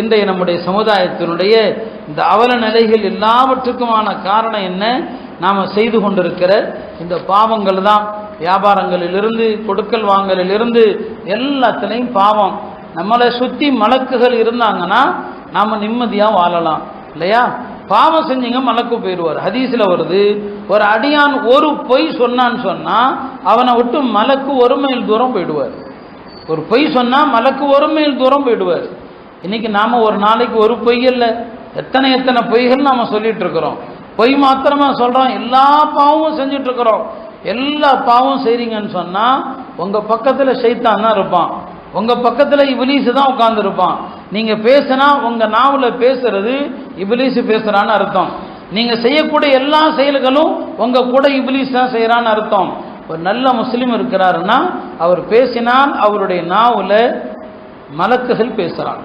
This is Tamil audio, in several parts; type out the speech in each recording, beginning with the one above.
இன்றைய நம்முடைய சமுதாயத்தினுடைய இந்த அவல நிலைகள் எல்லாவற்றுக்குமான காரணம் என்ன? நாம் செய்து கொண்டிருக்கிற இந்த பாவங்கள் தான். வியாபாரங்களிலிருந்து கொடுக்கல் வாங்கலிலிருந்து எல்லாத்துலேயும் பாவம். நம்மளை சுற்றி மலக்குகள் இருந்தாங்கன்னா நாம் நிம்மதியாக வாழலாம். இல்லையா? பாவம் செஞ்சீங்க மலக்கு போயிடுவார். ஹதீஸில் வருது ஒரு அடியான் ஒரு பொய் சொன்னான்னு சொன்னால் அவனை விட்டு மலக்கு ஒரு மைல் தூரம் போயிடுவார். ஒரு பொய் சொன்னால் மலக்கு ஒரு மைல் தூரம் போயிடுவார். இன்றைக்கி நாம் ஒரு நாளைக்கு ஒரு பொய்யில் எத்தனை எத்தனை பொய்கள் நாம் சொல்லிகிட்ருக்குறோம் இருக்கிறோம். பொய் மாத்திரமா சொல்கிறோம் எல்லா பாவமும் செஞ்சிட்ருக்குறோம் எல்லா பாவம் செய்கிறீங்கன்னு சொன்னால் உங்கள் பக்கத்தில் சைத்தான் தான் இருப்பான். உங்கள் பக்கத்தில் இபிலீஸு தான் உட்காந்துருப்பான் நீங்கள் பேசுனா உங்கள் நாவில் பேசுறது இபிலீஸு பேசுகிறான்னு அர்த்தம். நீங்கள் செய்யக்கூடிய எல்லா செயல்களும் உங்கள் கூட இபிலீஸ் தான் செய்கிறான்னு அர்த்தம். ஒரு நல்ல முஸ்லீம் இருக்கிறாருன்னா அவர் பேசினால் அவருடைய நாவில் மலக்குகள் பேசுகிறாங்க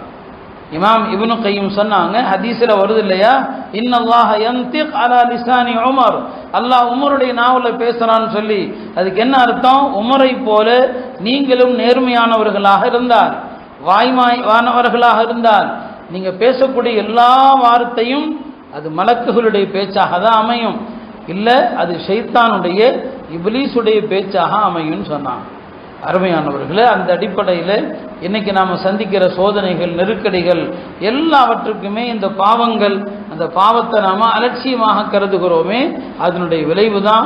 இமாம் இப்னு கையும் சொன்னாங்க ஹதீஸில் வருது இல்லையா? இன்னல்லாஹ யந்திக் அலா லிசானி உமர். அல்லாஹ் உமருடைய நாவலில் பேசுகிறான்னு சொல்லி அதுக்கு என்ன அர்த்தம்? உமரை போல நீங்களும் நேர்மையானவர்களாக இருந்தால் வாய்மாய்வானவர்களாக இருந்தால் நீங்கள் பேசக்கூடிய எல்லா வார்த்தையும் அது மலக்குகளுடைய பேச்சாக தான் அமையும். இல்லை அது ஷைத்தானுடைய இபிலீஸுடைய பேச்சாக அமையும்னு சொன்னாங்க. அருமையானவர்களே அந்த அடிப்படையில் இன்றைக்கி நாம் சந்திக்கிற சோதனைகள் நெருக்கடிகள் எல்லாவற்றுக்குமே இந்த பாவங்கள் அந்த பாவத்தை நாம் அலட்சியமாக கருதுகிறோமே அதனுடைய விளைவு தான்